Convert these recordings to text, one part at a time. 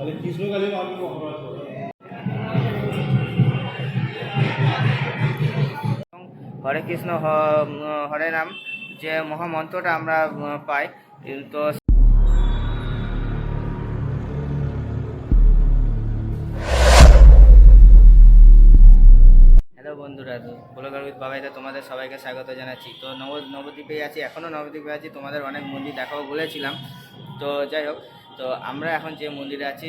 তাহলে আমি অপরাধ হরে কৃষ্ণ হরে নাম যে মহামন্ত্রটা আমরা পাই তো হ্যালো বন্ধুরা গোলগর্বিত বাবাইতে তোমাদের সবাইকে স্বাগত জানাচ্ছি। তো নব নবদ্বীপে আছি, এখনও নবদ্বীপে আছি, তোমাদের অনেক মন্দির দেখাবো বলেছিলাম। তো যাই হোক তো আমরা এখন যে মন্দিরে আছি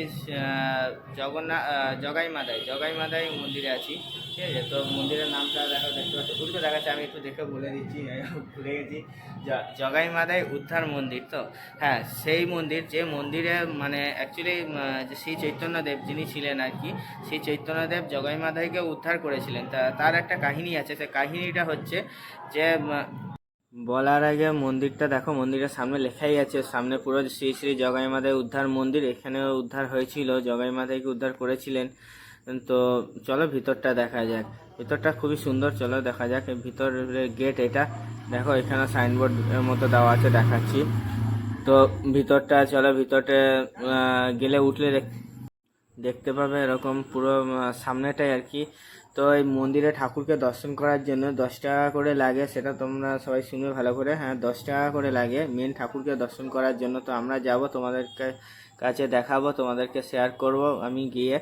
জগন্নাথ জগাই মাদাই জগাই মাদাই মন্দিরে আছি, ঠিক আছে? তো মন্দিরের নামটা দেখো, দেখতে পাচ্ছ, উল্টো দেখাচ্ছে, আমি একটু দেখে বলে দিচ্ছি ভুলে গেছি। জগাই মাদাই উদ্ধার মন্দির, তো? হ্যাঁ সেই মন্দির, যে মন্দিরে মানে অ্যাকচুয়ালি শ্রী চৈতন্যদেব যিনি ছিলেন আর কি সেই চৈতন্যদেব জগাই মাদাইকে উদ্ধার করেছিলেন। তা, তার একটা কাহিনী আছে, সে কাহিনীটা হচ্ছে যে বলার আগে মন্দিরটা দেখো, মন্দিরের সামনে লেখাই আছে, সামনে পুরো শ্রী শ্রী জগাই মাদাই উদ্ধার মন্দির। এখানেও উদ্ধার হয়েছিল, জগাই মাদাইকে উদ্ধার করেছিলেন। তো চলো ভিতরটা দেখা যাক। ভিতরটা খুবই সুন্দর, চলো দেখা যাক। ভিতরের গেট এটা, দেখো এখানে সাইনবোর্ড মতো দেওয়া আছে, দেখাচ্ছি। তো ভিতরটা, চলো ভিতরটা গেলে উঠলে দেখতে পাবে এরকম পুরো সামনেটাই আর কি। তো এই মন্দিরে ঠাকুরকে দর্শন করার জন্য দশ টাকা করে লাগে, সেটা তোমরা সবাই শুনবে ভালো করে। হ্যাঁ দশ টাকা করে লাগে। মেন ঠাকুরকে দর্শন করার জন্য তো আমরা যাব তোমাদের কা- কাছে দেখাবো, তোমাদেরকে শেয়ার করব আমি গিয়ে।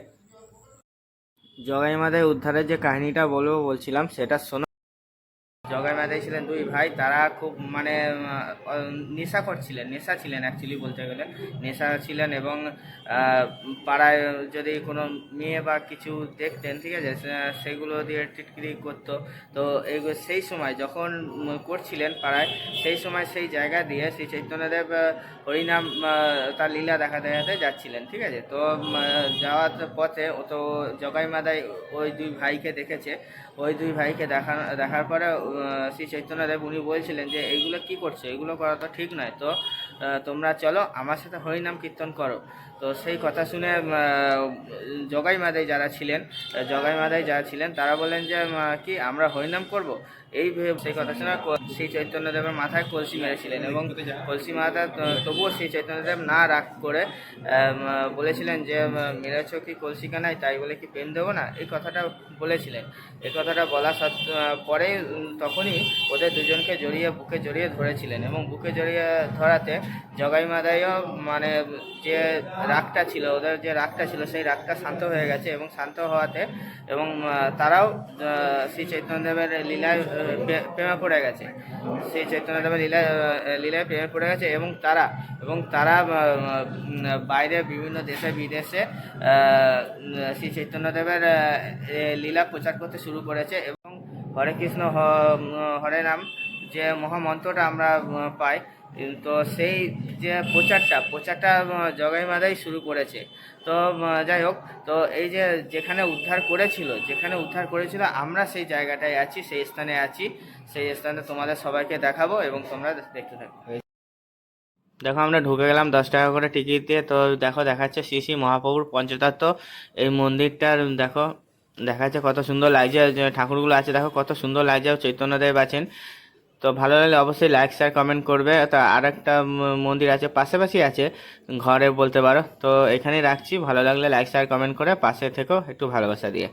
জগাই মাদের উদ্ধারের যে কাহিনীটা বলব বলছিলাম, সেটা শোনো। জগাই মাদাই ছিলেন দুই ভাই, তারা খুব মানে নেশা করছিলেন নেশা ছিলেন অ্যাকচুয়ালি বলতে গেলে। নেশা ছিলেন এবং পাড়ায় যদি কোনো মেয়ে বা কিছু দেখতেন, ঠিক আছে সেগুলো দিয়ে টিটকিরি করতো। তো এই সেই সময় যখন করছিলেন পাড়ায়, সেই সময় সেই জায়গা দিয়ে শ্রী চৈতন্যদেব হরিনাম তার লীলা দেখা দেখাতে যাচ্ছিলেন, ঠিক আছে। তো যাওয়ার পথে ও তো জগাই মাদাই ওই দুই ভাইকে দেখেছে। ওই দুই ভাইকে দেখা, দেখার পরে আহ, চৈতন্য দেব উনি বলছিলেন যে এইগুলো কি করছ? এগুলো করা তো ঠিক নয়। তো তোমরা চলো আমার সাথে হরিনাম কীর্তন করো। তো সেই কথা শুনে জগাই মাদাই যারা ছিলেন জগাই মাদাই যারা ছিলেন, তারা বলেন যে কি আমরা হরিনাম করব? এই সেই কথা শুনে শ্রী চৈতন্যদেবের মাথায় কলসি মেরেছিলেন এবং কলসি মাথা তবুও শ্রী চৈতন্যদেব না রাগ করে বলেছিলেন যে মেরেছ কি কলসি কানাই তাই বলে কি পেন দেবো না? এই কথাটা বলেছিলেন। এই কথাটা বলা সত্ত্ব পরেই তখনই ওদের দুজনকে জড়িয়ে, বুকে জড়িয়ে ধরেছিলেন এবং বুকে জড়িয়ে ধরাতে জগাই মাদাইও মানে যে রাগটা ছিল ওদের যে রাগটা ছিল সেই রাগটা শান্ত হয়ে গেছে এবং শান্ত হওয়াতে এবং তারাও শ্রী চৈতন্যদেবের লীলায় প্রেমে পড়ে গেছে। শ্রী চৈতন্যদেবের আহ, লীলায় প্রেমে পড়ে গেছে এবং তারা এবং তারা বাইরে বিভিন্ন দেশে বিদেশে শ্রী চৈতন্যদেবের লীলা প্রচার করতে শুরু করেছে এবং হরে কৃষ্ণ হরে নাম যে মহামন্ত্রটা আমরা পাই তো সেই যে প্রচারটা প্রচারটা জগাই মাদাই শুরু করেছে। তো যাই হোক, তো এই যে যেখানে উদ্ধার করেছিল, যেখানে উদ্ধার করেছিল, আমরা সেই জায়গাটায় আছি, সেই স্থানে আছি। সেই স্থানে তোমাদের সবাইকে দেখাবো এবং তোমরা দেখতে থাকো। দেখো, আমরা ঢুকে গেলাম দশ টাকা করে টিকিট দিয়ে। তো দেখো, দেখাচ্ছে শ্রী শ্রী মহাপ্রভুর পঞ্চতত্ত্ব। এই মন্দিরটার, দেখো, দেখাচ্ছে কত সুন্দর লাগছে। ঠাকুরগুলো আছে, দেখো কত সুন্দর লাগছে। চৈতন্যদেব আছেন। তো ভালো লাগলে অবশ্যই লাইক শেয়ার কমেন্ট করবে। তো আর একটা মন্দির আছে, পাশাপাশি আছে, ঘরে বলতে পারো। তো এখানেই রাখছি। ভালো লাগলে লাইক শেয়ার কমেন্ট করে পাশে থেকেও একটু ভালোবাসা দিয়ে।